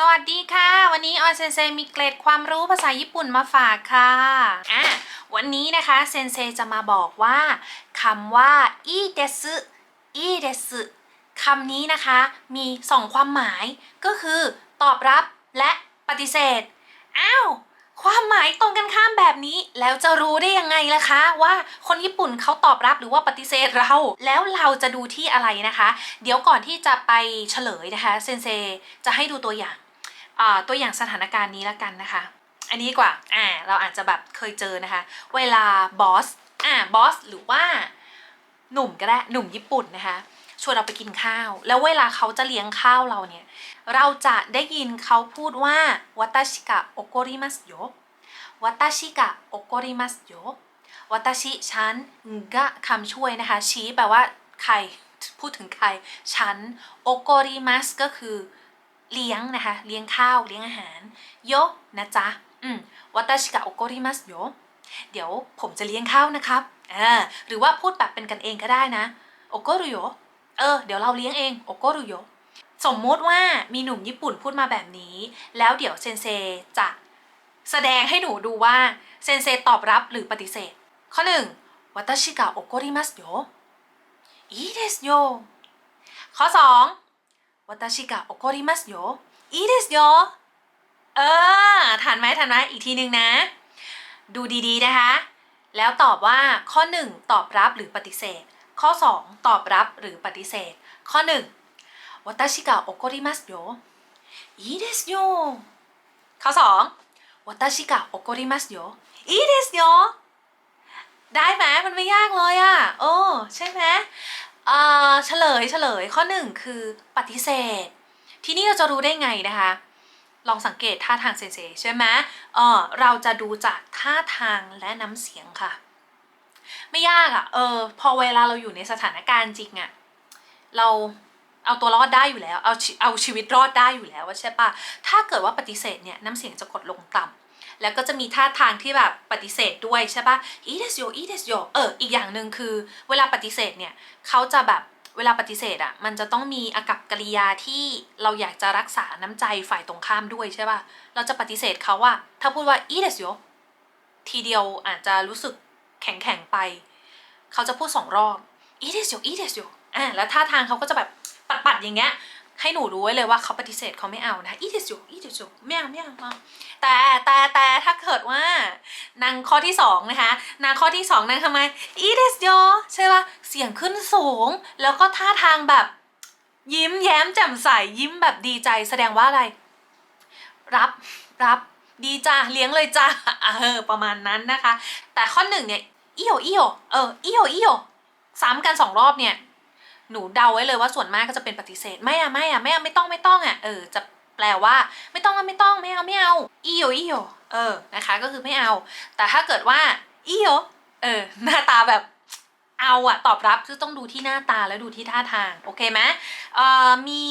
สวัสดีค่ะ วันนี้ออนเซนเซมีเกร็ดความรู้ภาษาญี่ปุ่นมาฝากค่ะอะ วันนี้นะคะเซนเซจะมาบอกว่าคำว่าอีเดสอีเดสคำนี้นะคะมีสองความหมายก็คือ ตอบรับและปฏิเสธ อ้าว ความหมายตรงกันข้ามแบบนี้ แล้วจะรู้ได้ยังไงล่ะคะ ว่าคนญี่ปุ่นเขาตอบรับหรือว่าปฏิเสธเรา แล้วเราจะดูที่อะไรนะคะ เดี๋ยวก่อนที่จะไปเฉลยนะคะเซนเซจะให้ดูตัวอย่าง ตัวอย่างสถานการณ์นี้ละกันนะคะ อันนี้กว่าอ่าเราอาจจะแบบเคยเจอนะคะ เวลาบอสอ่าบอสหรือว่าหนุ่มก็ได้หนุ่มญี่ปุ่นนะคะชวนเราไปกินข้าว แล้วเวลาเขาจะเลี้ยงข้าวเราเนี่ย เราจะได้ยินเขาพูดว่าวัตชิกะโอโกริมัสโยวัตชิกะโอโกริมัสโยวัตชิฉันกะคำช่วยนะคะ ชี้แปลว่าใครพูดถึงใคร ฉันโอโกริมัสก็คือ เลี้ยงนะคะ เลี้ยงข้าวเลี้ยงอาหารโยนะจ๊ะอืมวัตชิกะโอโกริมัสโยเดี๋ยวผมจะเลี้ยงข้าวนะครับอ่าหรือว่าพูดแบบเป็นกันเองก็ได้นะโอโกรุโยเออเดี๋ยวเราเลี้ยงเองโอโกรุโยสมมติว่ามีหนุ่มญี่ปุ่นพูดมาแบบนี้ แล้วเดี๋ยวเซนเซจะแสดงให้หนูดูว่าเซนเซตอบรับหรือปฏิเสธ ข้อหนึ่งวัตชิกะโอโกริมัสโยอีเดสโยข้อสอง 私が怒りますよいいですよเออทันไหมทันไหมอีกทีหนึ่งนะ ดูดีๆนะคะ แล้วตอบว่าข้อ 1 ตอบรับหรือปฏิเสธ ข้อ 2 ตอบรับหรือปฏิเสธ ข้อ1私が怒りますよいいですよข้อ2私が怒りますよいいですよได้ไหมมันไม่ยากเลยอะ่ะโอ้ใช่ไหม เอ่อเฉลยเฉลยข้อ1คือปฏิเสธ ทีนี้เราจะรู้ได้ไงนะคะ ลองสังเกตท่าทางเซนเซใช่ไหมเออเราจะดูจากท่าทางและน้ำเสียงค่ะ ไม่ยากอะ่ะ เออ พอเวลาเราอยู่ในสถานการณ์จริงอะ่ะ เราเอาตัวรอดได้อยู่แล้ว เอาเอาชีวิตรอดได้อยู่แล้วว่าใช่ปะถ้าเกิดว่าปฏิเสธเนี่ยน้ำเสียงจะกดลงต่ำ แล้วก็จะมีท่าทางที่แบบปฏิเสธด้วยใช่ปะอีเดสโยอีเดสโยเอออีกอย่างหนึ่งคือ เวลาปฏิเสธเนี่ยเขาจะแบบเวลาปฏิเสธอะ่ะมันจะต้องมีอากับกริยาที่เราอยากจะรักษาน้ำใจฝ่ายตรงข้ามด้วยใช่ปะเราจะปฏิเสธเขาว่า ถ้าพูดว่าอีเดสโยทีเดียวอาจจะรู้สึกแข็งแข็งไป เขาจะพูดสองรอบอีเดสโยอีเดสโยอ่าแล้วท่าทางเขาก็จะแบบปัดๆอย่างเงี้ย ให้หนูรู้ไว้เลยว่าเขาปฏิเสธเขาไม่เอานะอีเดสโยอีเดสโยไม่เอาไม่เอาไม่เอาแต่แต่แต่ถ้าเกิดว่านางข้อที่สองนะคะนางข้อที่สองนางทำไมอีเดสโยใช่ปะเสียงขึ้นสูง แล้วก็ท่าทางแบบยิ้มแย้มแจ่มใสยิ้มแบบดีใจแสดงว่าอะไร รับรับดีจ้าเลี้ยงเลยจ้าเออประมาณนั้นนะคะ แต่ข้อหนึ่งเนี่ยอีโออีโอเอออีโออีโอซ้ำกันสองรอบเนี่ย หนูเดาไว้เลยว่าส่วนมากก็จะเป็นปฏิเสธ ไม่อะไม่อะไม่อาไม่ต้องไม่ต้องอะเออจะแปลว่า ไม่ต้องไม่ต้องไม่เอาไม่เอาอีโออีโอเออนะคะก็คือไม่เอา แต่ถ้าเกิดว่าอีโอเออหน้าตาแบบเอาอะตอบรับคือต้องดูที่หน้าตาแล้วดูที่ท่าทางโอเคไหมออมี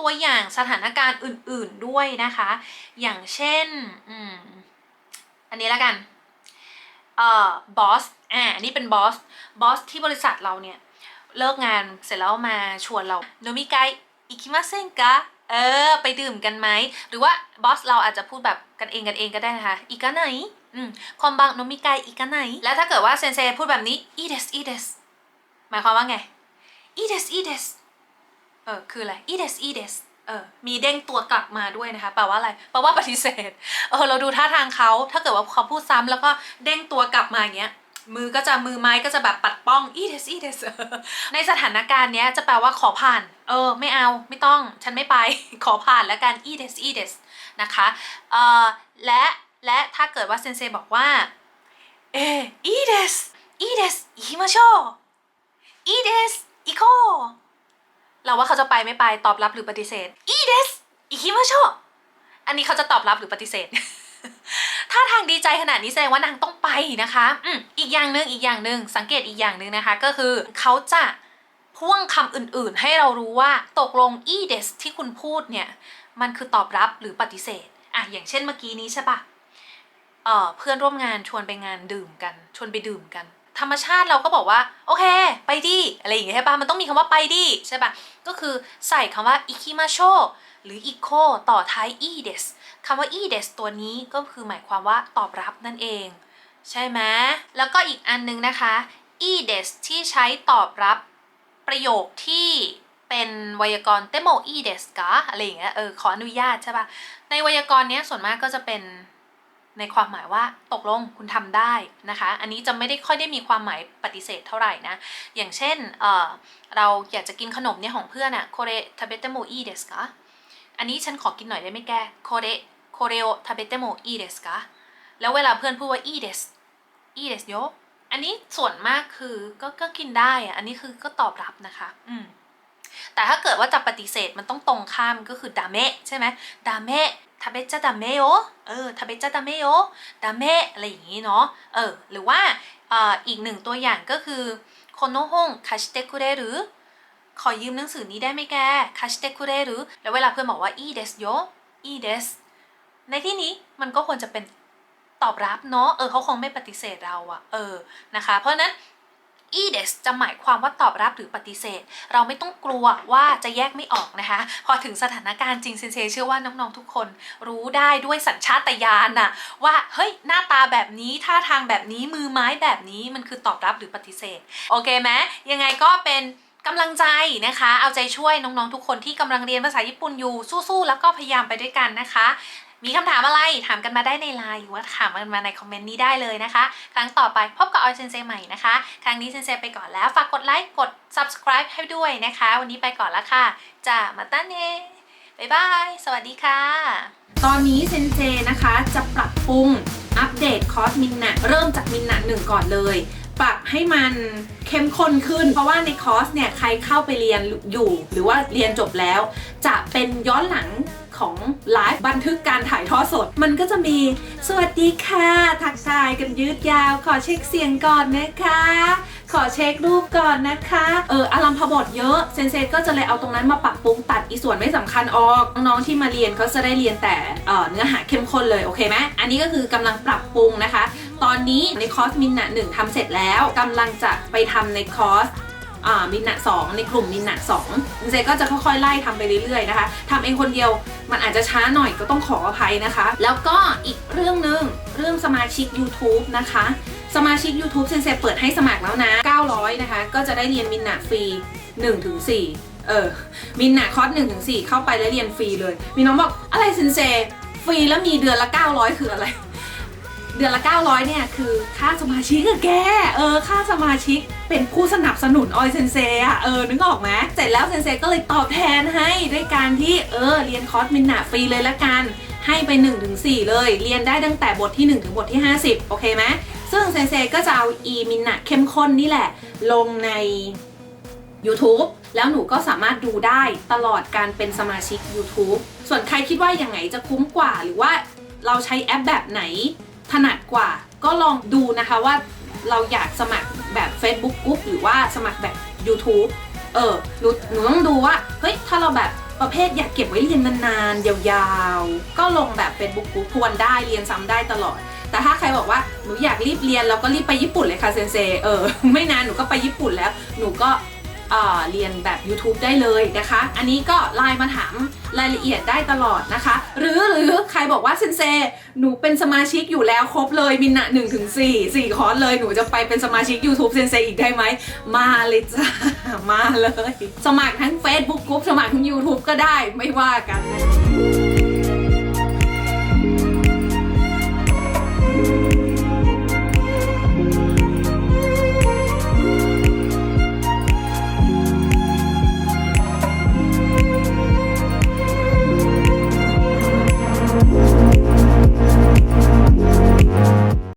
ตัวอย่างสถานการณ์อื่นๆด้วยนะคะ อย่างเช่นอ,อันนี้แล้วกันเอ่อบอสอ่านนี้เป็นบอสบอสที่บริษัทเราเนี่ย เลิกงานเสร็จแล้วมาชวนเราโนมิไกอิคิมาเซนกะเออ ไปดื่มกันไหม หรือว่าบอสเราอาจจะพูดแบบกันเองกันเองก็ได้นะคะอิกะไหนอืมคอมบังโนมิไกอิกะไหน แล้วถ้าเกิดว่าเซนเซพูดแบบนี้อีเดสอีเดสหมายความว่าไงอีเดสอีเดสเออคืออะไรอีเดสอีเดสเออมีเด้งตัวกลับมาด้วยนะคะแปลว่าอะไรแปลว่าปฏิเสธเออเราดูท่าทางเขาถ้าเกิดว่าเขาพูดซ้ำแล้วก็เด้งตัวกลับมาอย่างเงี้ย มือก็จะมือไม้ก็จะแบบปัดป้องอีเดสอีเดสในสถานการณ์เนี้ยจะแปลว่าขอผ่าน เออ ไม่เอาไม่ต้องฉันไม่ไป ขอผ่านแล้วกันอีเดสอีเดสนะคะเออและและถ้าเกิดว่าเซนเซบอกว่าเอออีเดสอีเดสอิมาโชอีเดสอิโคเราว่าเขาจะไปไม่ไปตอบรับหรือปฏิเสธอีเดสอิคิมาโชอันนี้เขาจะตอบรับหรือปฏิเสธ ถ้าทางดีใจขนาดนี้แสดงว่านางต้องไปนะคะอืมอีกอย่างหนึ่งอีกอย่างหนึ่งสังเกตอีกอย่างหนึ่งนะคะ ก็คือเขาจะพ่วงคำอื่นๆ ให้เรารู้ว่าตกลง e d e s ที่คุณพูดเนี่ย มันคือตอบรับหรือปฏิเสธอะอย่างเช่นเมื่อกี้นี้ใช่ปะเอ่อเพื่อนร่วมงานชวนไปงานดื่มกัน ชวนไปดื่มกัน ธรรมชาติเราก็บอกว่า โอเค ไปดิอะไรอย่างเงี้ยใช่ปะมันต้องมีคำว่าไปดิใช่ปะก็คือใส่คำว่าอิคิมาโชหรืออิโคต่อท้ายอีเดสคำว่าอีเดสตัวนี้ก็คือหมายความว่าตอบรับนั่นเอง ใช่ไหมแล้วก็อีกอันนึงนะคะอีเดสที่ใช้ตอบรับประโยคที่เป็นไวยากรณ์เตโมอีเดสกะอะไรอย่างเงี้ยเออขออนุญาตใช่ปะในไวยากรณ์เนี้ยส่วนมากก็จะเป็น ในความหมายว่าตกลงคุณทำได้นะคะ อันนี้จะไม่ได้ค่อยได้มีความหมายปฏิเสธเท่าไหร่นะ อย่างเช่นเเราอยากจะกินขนมเนี่ยของเพื่อนอะโคเรทาเบเตโมอีเดสกะอันนี้ฉันขอกินหน่อยได้ไหมแกโคเรโคเรโอทาเบเตโมอีเดสกะแล้วเวลาเพื่อนพูดว่าอีเดสอีเดสโยอันนี้ส่วนมากคือก็ก็กินได้อะอันนี้คือก็ตอบรับนะคะ อืมแต่ถ้าเกิดว่าจะปฏิเสธมันต้องตรงข้ามก็คือดาเมะใช่ไหมดาเมะ ทาเบจะดาเมโอเออทาเบจะดาเมโอดาเมอะไรอย่างนี้เนาะเออหรือว่าเอ่ออีกหนึ่งตัวอย่างก็คือโคโนฮงคาชิเตคุเรหรือขอยืมหนังสือนี้ได้ไหมแกคาชิเตคุเรหรือแล้วเวลาเพื่อนบอกว่าอีเดสโยอีเดสในที่นี้มันก็ควรจะเป็นตอบรับเนาะเออเขาคงไม่ปฏิเสธเราอะเออนะคะ เพราะนั้น e d e s จะหมายความว่าตอบรับหรือปฏิเสธ เราไม่ต้องกลัวว่าจะแยกไม่ออกนะคะ พอถึงสถานการณ์จริงเซนเซเชื่อว่าน้องๆทุกคน รู้ได้ด้วยสัญชาตญาณน่ะว่าเฮ้ยหน้าตาแบบนี้ท่าทางแบบนี้มือไม้แบบนี้มันคือตอบรับหรือปฏิเสธโอเคไหมยังไงก็เป็นกำลังใจนะคะ เอาใจช่วยน้องๆทุกคนที่กำลังเรียนภาษาญี่ปุ่นอยู่สู้ๆแล้วก็พยายามไปด้วยกันนะคะ มีคำถามอะไรถามกันมาได้ในไลน์หรือว่าถามกันมาในคอมเมนต์นี้ได้เลยนะคะ ครั้งต่อไปพบกับออยเซนเซใหม่นะคะ ครั้งนี้เซนเซไปก่อนแล้ว ฝากกดไลค์กด subscribe ให้ด้วยนะคะ วันนี้ไปก่อนล้วค่ะจ้ามาตันเนบายบาย สวัสดีค่ะ ตอนนี้เซนเซนะคะจะปรับปรุงอัปเดตคอร์สมินนะเริ่มจากมินนะหนึ่งก่อนเลย ปรับให้มันเข้มข้นขึ้น เพราะว่าในคอร์สเนี่ยใครเข้าไปเรียนอยู่ หรือว่าเรียนจบแล้ว จะเป็นย้อนหลัง บันทึกการถ่ายทอดสด มันก็จะมีสวัสดีค่ะทักทายกันยืดยาว ขอเช็คเสียงก่อนนะคะ ขอเช็ครูปก่อนนะคะเอออารมพบทเยอะเซนเซก็จะเลยเอาตรงนั้นมาปรับปรุงตัดอีส่วนไม่สำคัญออกน้องๆที่มาเรียนเขาจะได้เรียนแต่เเนื้อหาเข้มข้นเลยโอเคไหมอันนี้ก็คือกำลังปรับปรุงนะคะ ตอนนี้ในคอร์สมินนะหนึ่งทำเสร็จแล้วกำลังจะไปทำในคอร์ส มินนะสองในกลุ่มมินนะสองเจก็จะค่อยๆไล่ทำไปเรื่อยๆนะคะทำเองคนเดียวมันอาจจะช้าหน่อยก็ต้องขออภัยนะคะ แล้วก็อีกเรื่องหนึ่งเรื่องสมาชิก YouTube นะคะสมาชิก YouTube เซนเซเปิดให้สมัครแล้วนะ 900 นะคะ ก็จะได้เรียนมินนะฟรี 1-4 เออ มินนะคอร์ส1-4 เข้าไปแล้วเรียนฟรีเลย มีน้องบอกอะไรเซนเซฟรีแล้วมีเดือนละ 900 คืออะไร เดือนละ 900 เนี่ย คือค่าสมาชิกอะแก เออ ค่าสมาชิกเป็นผู้สนับสนุนออยเซนเซอะเออ นึกออกไหมเสร็จแล้วเซนเซก็เลยตอบแทนให้ด้วยการที่เออ เรียนคอร์สมินนาฟรีเลยละกัน ให้ไป 1-4 เลย เรียนได้ตั้งแต่บทที่ 1 ถึงบทที่ 50 โอเคไหมซึ่งเซนเซก็จะเอา e มินนาเข้มข้นนี่แหละ ลงใน YouTube แล้วหนูก็สามารถดูได้ตลอดการเป็นสมาชิก YouTube ส่วนใครคิดว่าอย่างไงจะคุ้มกว่าหรือว่าเราใช้แอปแบบไหน ถนัดกว่า ก็ลองดูนะคะว่าเราอยากสมัครแบบ Facebook Group หรือว่าสมัครแบบ YouTube เออหนูหนูต้องดูว่า เฮ้ย ถ้าเราแบบประเภทอยากเก็บไว้เรียนนานๆ ยาวๆ ก็ลงแบบ Facebook Group ทวนได้เรียนซ้ำได้ตลอด แต่ถ้าใครบอกว่าหนูอยากรีบเรียนแล้วก็รีบไปญี่ปุ่นเลยค่ะเซนเซเออ ไม่นานหนูก็ไปญี่ปุ่นแล้ว หนูก็ เเรียนแบบ YouTube ได้เลยนะคะ อันนี้ก็ไลน์มาถามรายละเอียดได้ตลอดนะคะ หรือหรือใครบอกว่าเซนเซหนูเป็นสมาชิกอยู่แล้วครบเลยมินนะ1ถึง4 4คอร์สเลยหนูจะไปเป็นสมาชิก YouTube เซนเซอีกได้ไหม มาเลยจ้า มาเลย สมัครทั้ง Facebook กรุ๊ปสมัครทั้ง YouTube ก็ได้ไม่ว่ากันนะ